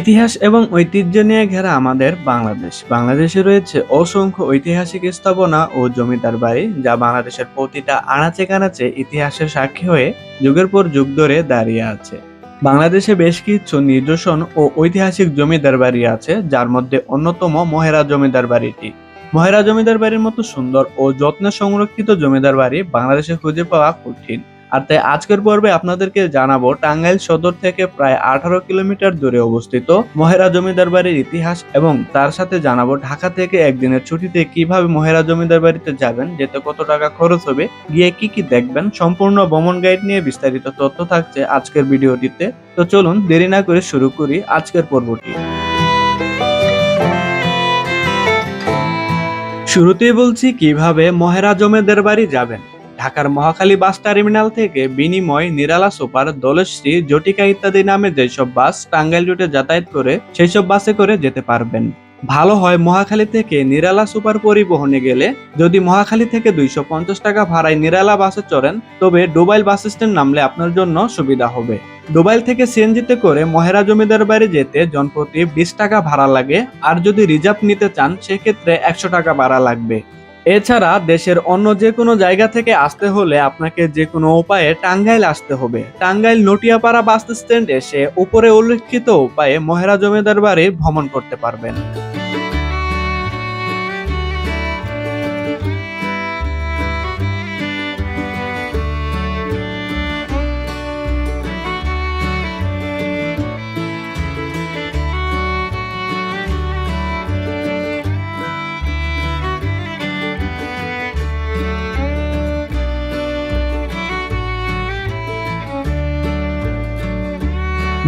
ইতিহাস এবং ঐতিহ্য নিয়ে ঘেরা আমাদের বাংলাদেশ। বাংলাদেশে রয়েছে অসংখ্য ঐতিহাসিক স্থাপনা ও জমিদার বাড়ি, যা বাংলাদেশের প্রতিটা আনাচে কানাচে ইতিহাসের সাক্ষী হয়ে যুগের পর যুগ ধরে দাঁড়িয়ে আছে। বাংলাদেশে বেশ কিছু নিদর্শন ও ঐতিহাসিক জমিদার বাড়ি আছে, যার মধ্যে অন্যতম মহেরা জমিদার বাড়িটি। মহেরা জমিদার বাড়ির মতো সুন্দর ও যত্নে সংরক্ষিত জমিদার বাড়ি বাংলাদেশে খুঁজে পাওয়া কঠিন। আর তাই আজকের পর্বে আপনাদেরকে জানাব টাঙ্গাইল সদর থেকে প্রায় আঠারো কিলোমিটার দূরে অবস্থিত মহেরা জমিদার বাড়ির ইতিহাস এবং তার সাথে জানাব ঢাকা থেকে একদিনের ছুটিতে কীভাবে মহেরা জমিদার বাড়িতে যাবেন, যেতে কত টাকা খরচ হবে, গিয়ে কি কি দেখবেন, সম্পূর্ণ ভ্রমণ গাইড নিয়ে বিস্তারিত তথ্য থাকছে আজকের ভিডিওটিতে। তো চলুন দেরি না করে শুরু করি আজকের পর্বটি। শুরুতেই বলছি কীভাবে মহেরা জমিদার বাড়ি যাবেন। ঢাকার মহাখালী বাস টার্মিনাল থেকে বিনিময়, নিরালা সুপার, দোলশ্রী, জটিকা ইত্যাদি নামে যেসব বাস টাঙ্গাইল রুটে যাতায়াত করে সেই সব বাসে করে যেতে পারবেন। ভালো হয় মহাখালী থেকে নিরালা সুপার পরিবহনে গেলে। যদি মহাখালী থেকে দুইশো পঞ্চাশ টাকা ভাড়ায় নিরালা বাসে চড়েন, তবে ডোবাইল বাস স্ট্যান্ড নামলে আপনার জন্য সুবিধা হবে। ডোবাইল থেকে সিএনজিতে করে মহেরা জমিদার বাড়ি যেতে জনপ্রতি বিশ টাকা ভাড়া লাগে। আর যদি রিজার্ভ নিতে চান, সেক্ষেত্রে একশো টাকা ভাড়া লাগবে। এছাড়া দেশের অন্য যে কোনো জায়গা থেকে আসতে হলে আপনাকে যে কোনো উপায়ে টাঙ্গাইল আসতে হবে। টাঙ্গাইল নটিয়াপাড়া বাস স্ট্যান্ড এসে উপরে উল্লেখিত উপায়ে মহেরা জমিদার বাড়ি ভ্রমণ করতে পারবেন।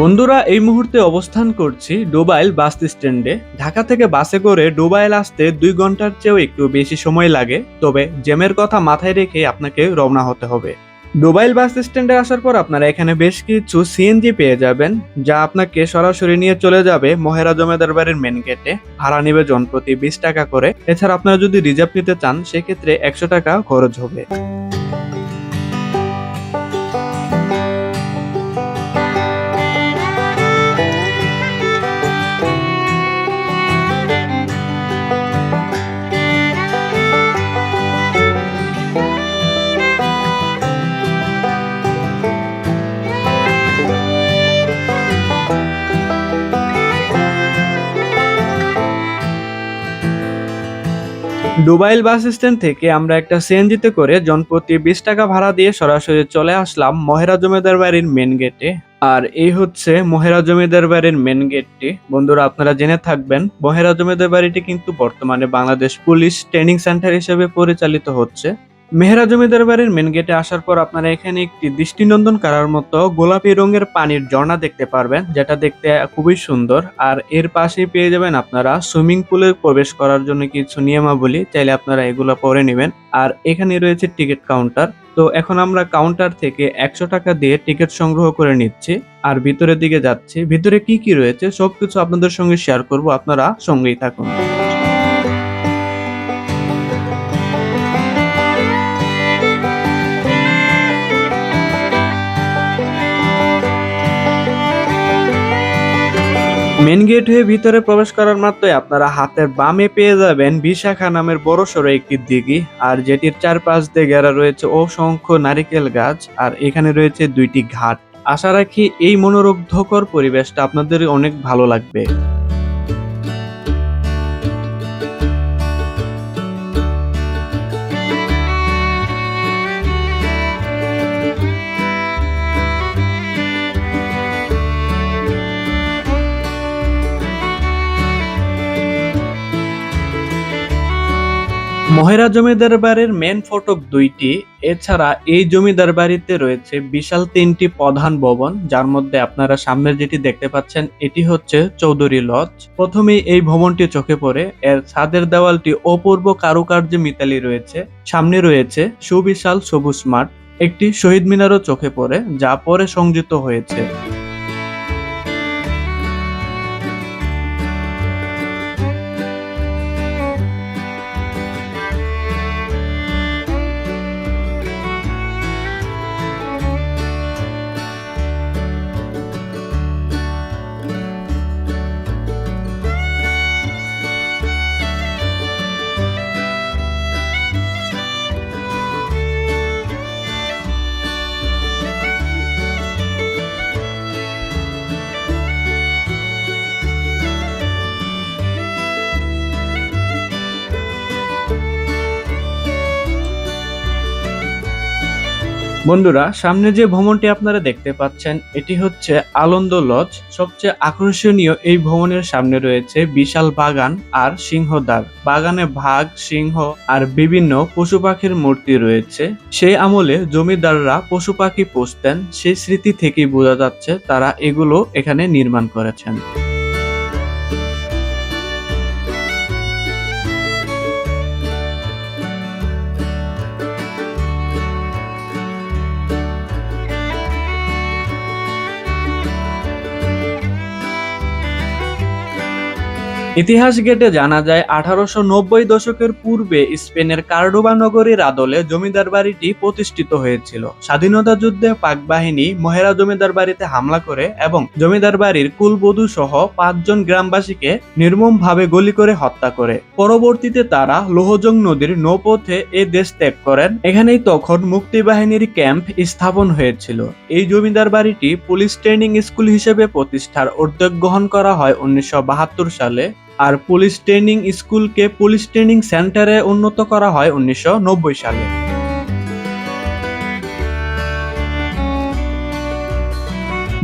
বন্ধুরা, এই মুহূর্তে অবস্থান করছি ডোবাইল বাস স্ট্যান্ডে। ঢাকা থেকে বাসে করে ডোবাইল আসতে দুই ঘণ্টার চেয়েও একটু বেশি সময় লাগে, তবে জ্যামের কথা মাথায় রেখে আপনাকে রওনা হতে হবে। ডোবাইল বাস স্ট্যান্ডে আসার পর আপনারা এখানে বেশ কিছু সিএনজি পেয়ে যাবেন, যা আপনাকে সরাসরি নিয়ে চলে যাবে মহেরা জমেদার বাড়ির মেন গেটে ভাড়া নেবে জনপ্রতি বিশ টাকা করে। এছাড়া আপনারা যদি রিজার্ভ নিতে চান, সেক্ষেত্রে একশো টাকা খরচ হবে। ডুবাইল বাস স্ট্যান্ড থেকে আমরা একটা সিএনজিতে করে জনপ্রতি বিশ টাকা ভাড়া দিয়ে সরাসরি চলে আসলাম মহেরা জমিদার বাড়ির মেন গেটে আর এই হচ্ছে মহেরা জমিদার বাড়ির মেন গেটটি বন্ধুরা, আপনারা জেনে থাকবেন, মহেরা জমিদার বাড়িটি কিন্তু বর্তমানে বাংলাদেশ পুলিশ ট্রেনিং সেন্টার হিসেবে পরিচালিত হচ্ছে। মেহরা জমিদার বাড়ির মেন গেটে আসার পর আপনারা এখানে একটি দৃষ্টিনন্দন করার মতো গোলাপি রঙের পানির ঝর্ণা দেখতে পারবেন, যেটা দেখতে খুবই সুন্দর। আর এর পাশেই পেয়ে যাবেন আপনারা সুইমিং পুলে প্রবেশ করার জন্য কিছু নিয়মাবলী, চাইলে আপনারা এগুলো পরে নেবেন। আর এখানে রয়েছে টিকিট কাউন্টার। তো এখন আমরা কাউন্টার থেকে একশো টাকা দিয়ে টিকিট সংগ্রহ করে নিচ্ছি। আর ভিতরের দিকে যাচ্ছি। ভিতরে কি কি রয়েছে, সবকিছু আপনাদের সঙ্গে শেয়ার করব। আপনারা সঙ্গেই থাকুন। মেন গেট হয়ে ভিতরে প্রবেশ করার মাত্রই আপনারা হাতের বামে পেয়ে যাবেন বিশাখা নামের বড় সড়ো একটি দিঘি, আর যেটির চারপাশ দিয়ে ঘেরা রয়েছে অসংখ্য নারিকেল গাছ, আর এখানে রয়েছে দুইটি ঘাট। আশা রাখি এই মনোরুগ্ধকর পরিবেশটা আপনাদের অনেক ভালো লাগবে। মহেরা জমিদার বাড়ির মেন ফটক দুইটি, এছাড়া এই জমিদার বাড়িতে রয়েছে বিশাল তিনটি প্রধান ভবন, যার মধ্যে আপনারা সামনের যেটি দেখতে পাচ্ছেন, এটি হচ্ছে চৌধুরী লজ প্রথমেই এই ভবনটি চোখে পড়ে, এর ছাদের দেওয়ালটি অপূর্ব কারুকার্যে মিতালি রয়েছে। সামনে রয়েছে সুবিশাল সবুজ মাঠ, একটি শহীদ মিনারও চোখে পড়ে, যা পরে সংযুক্ত হয়েছে। বন্ধুরা, সামনে যে ভবনটি আপনারা দেখতে পাচ্ছেন, এটি হচ্ছে আনন্দ লজ। সবচেয়ে আকর্ষণীয় এই ভবনের সামনে রয়েছে বিশাল বাগান আর সিংহদ্বার। বাগানে ভাগ সিংহ আর বিভিন্ন পশু পাখির মূর্তি রয়েছে। সেই আমলে জমিদাররা পশু পাখি পুষতেন। সেই স্মৃতি থেকেই বোঝা যাচ্ছে তারা এগুলো এখানে নির্মাণ করেছেন। ইতিহাস গেটে জানা যায়, আঠারোশো নব্বই দশকের পূর্বে স্পেনের কার্ডোবা নগরীর আদলে জমিদার বাড়িটি প্রতিষ্ঠিত হয়েছিল। স্বাধীনতা যুদ্ধে পাক বাহিনী মহেরা জমিদার বাড়িতে হামলা করে এবং জমিদার বাড়ির কুলবধূ সহ পাঁচজন গ্রামবাসীকে নির্মমভাবে গুলি করে হত্যা করে। পরবর্তীতে তারা লোহজং নদীর নৌপথে এ দেশ ত্যাগ করেন। এখানেই তখন মুক্তিবাহিনীর ক্যাম্প স্থাপন হয়েছিল। এই জমিদার বাড়িটি পুলিশ ট্রেনিং স্কুল হিসেবে প্রতিষ্ঠার উদ্যোগ গ্রহণ করা হয় উনিশশো বাহাত্তর সালে। আর পুলিশ ট্রেনিং স্কুলকে পুলিশ ট্রেনিং সেন্টারে উন্নত করা হয় উনিশশো নব্বই সালে।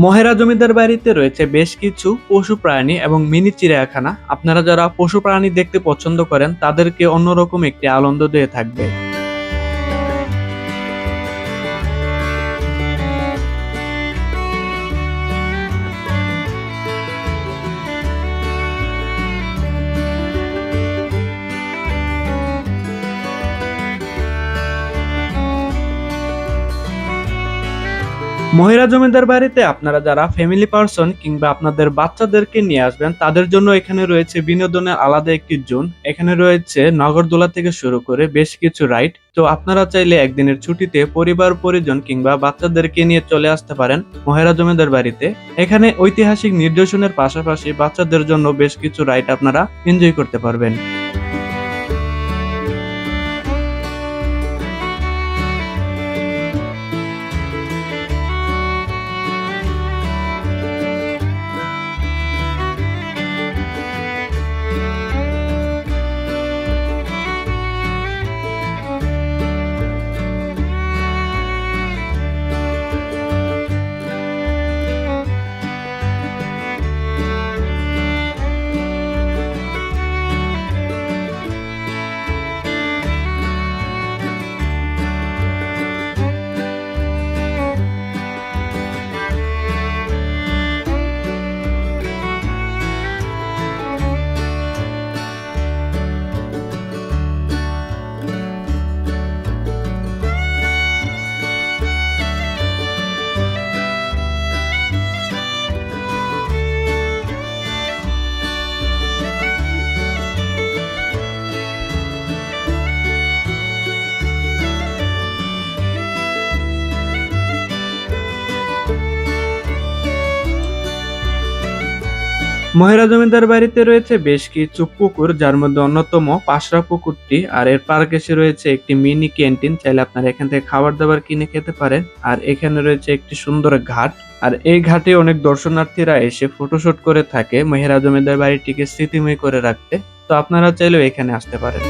মহেরা জমিদার বাড়িতে রয়েছে বেশ কিছু পশু প্রাণী এবং মিনি চিড়িয়াখানা। আপনারা যারা পশু প্রাণী দেখতে পছন্দ করেন, তাদেরকে অন্যরকম একটি আনন্দ দিয়ে থাকবে। মহিলা জমিদার বাড়িতে আপনারা যারা ফ্যামিলি পার্সন কিংবা আপনাদের বাচ্চাদেরকে নিয়ে আসবেন, তাদের জন্য এখানে রয়েছে বিনোদনের আলাদা একটি জোন। এখানে রয়েছে নগরদোলা থেকে শুরু করে বেশ কিছু রাইড তো আপনারা চাইলে একদিনের ছুটিতে পরিবার, পরিজন কিংবা বাচ্চাদেরকে নিয়ে চলে আসতে পারেন মহেরা জমিদার বাড়িতে। এখানে ঐতিহাসিক নির্দেশনের পাশাপাশি বাচ্চাদের জন্য বেশ কিছু রাইড আপনারা এনজয় করতে পারবেন। মহেরা জমিদার বাড়িতে রয়েছে বেশ কিছু পুকুর, যার মধ্যে অন্যতম পাশরা পুকুরটি। আর এর পার্কেশে রয়েছে একটি মিনি ক্যান্টিন। চাইলে আপনারা এখান থেকে খাবার দাবার কিনে খেতে পারেন। আর এখানে রয়েছে একটি সুন্দর ঘাট। আর এই ঘাটে অনেক দর্শনার্থীরা এসে ফটোশুট করে থাকে মেহেরা জমিদার বাড়িটিকে স্মৃতিময় করে রাখতে। তো আপনারা চাইলেও এখানে আসতে পারেন।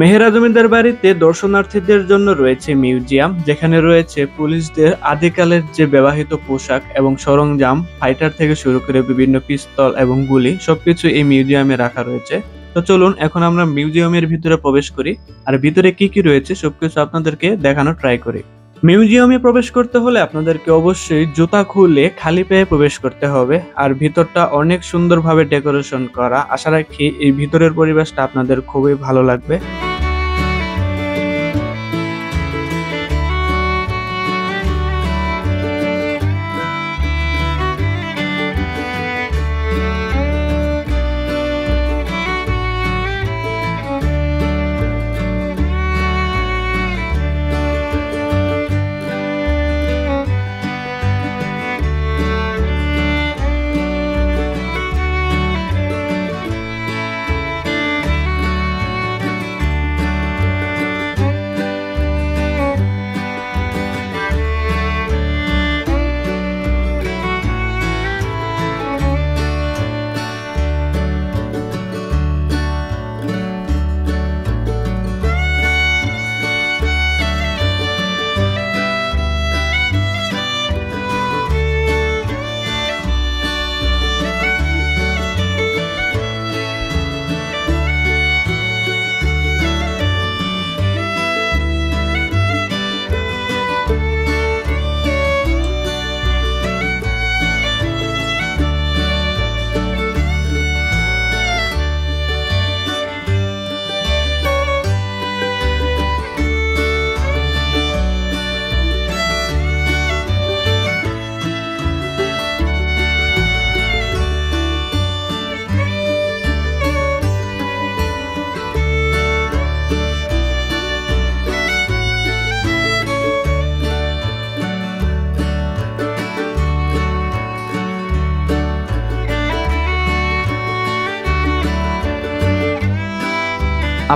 মেহেরা জমিদার বাড়িতে দর্শনার্থীদের জন্য রয়েছে মিউজিয়াম, যেখানে রয়েছে পুলিশদের আদিকালের যে ব্যবহৃত পোশাক এবং সরঞ্জাম, ফাইটার থেকে শুরু করে বিভিন্ন পিস্তল এবং গুলি, সবকিছু এই মিউজিয়ামে রাখা রয়েছে। তো চলুন, এখন আমরা মিউজিয়ামের ভিতরে প্রবেশ করি। আর ভিতরে কি কি রয়েছে, সবকিছু আপনাদেরকে দেখানো ট্রাই করি। মিউজিয়ামে প্রবেশ করতে হলে আপনাদেরকে অবশ্যই জুতা খুলে খালি পায়ে প্রবেশ করতে হবে। আর ভিতরটা অনেক সুন্দরভাবে ডেকোরেশন করা। আশা রাখি এই ভিতরের পরিবেশটা আপনাদের খুবই ভালো লাগবে।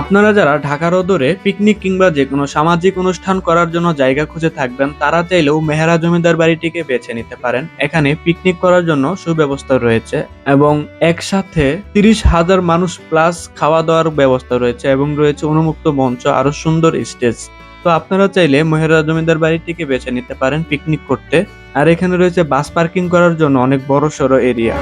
আপনারা যারা ঢাকা রোদরে পিকনিক কিংবা যে কোনো সামাজিক অনুষ্ঠান করার জন্য জায়গা খুঁজে থাকবেন, তারা চাইলেও মেহরা জমিদার বাড়িটিকে বেছে নিতে পারেন। এখানে পিকনিক করার জন্য সুব্যবস্থা রয়েছে এবং একসাথে তিরিশ হাজার মানুষ প্লাস খাওয়া দাওয়ার ব্যবস্থা রয়েছে এবং রয়েছে উন্মুক্ত মঞ্চ আরও সুন্দর স্টেজ। তো আপনারা চাইলে মেহরা জমিদার বাড়িটিকে বেছে নিতে পারেন পিকনিক করতে। আর এখানে রয়েছে বাস পার্কিং করার জন্য অনেক বড় সড়ো এরিয়া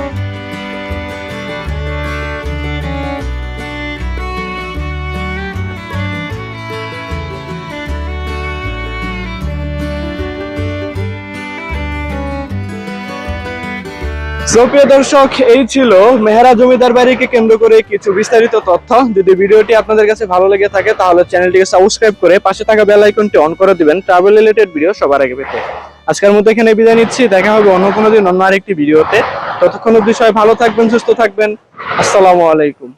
প্রিয় দর্শক, এই ছিল মেহরা জমিদার বাড়িকে কেন্দ্র করে কিছু বিস্তারিত তথ্য। যদি ভিডিওটি আপনাদের কাছে ভালো লেগে থাকে, তাহলে চ্যানেলটিকে সাবস্ক্রাইব করে পাশে থাকা বেল আইকনটি অন করে দিবেন ট্রাভেল রিলেটেড ভিডিও সবার আগে পেতে। আজকের মতো এখানে বিদায় নিচ্ছি। দেখা হবে অন্য কোনো দিন অন্য আরেকটি ভিডিওতে ততক্ষণ অবধি সবাই ভালো থাকবেন, সুস্থ থাকবেন। আসসালামু আলাইকুম।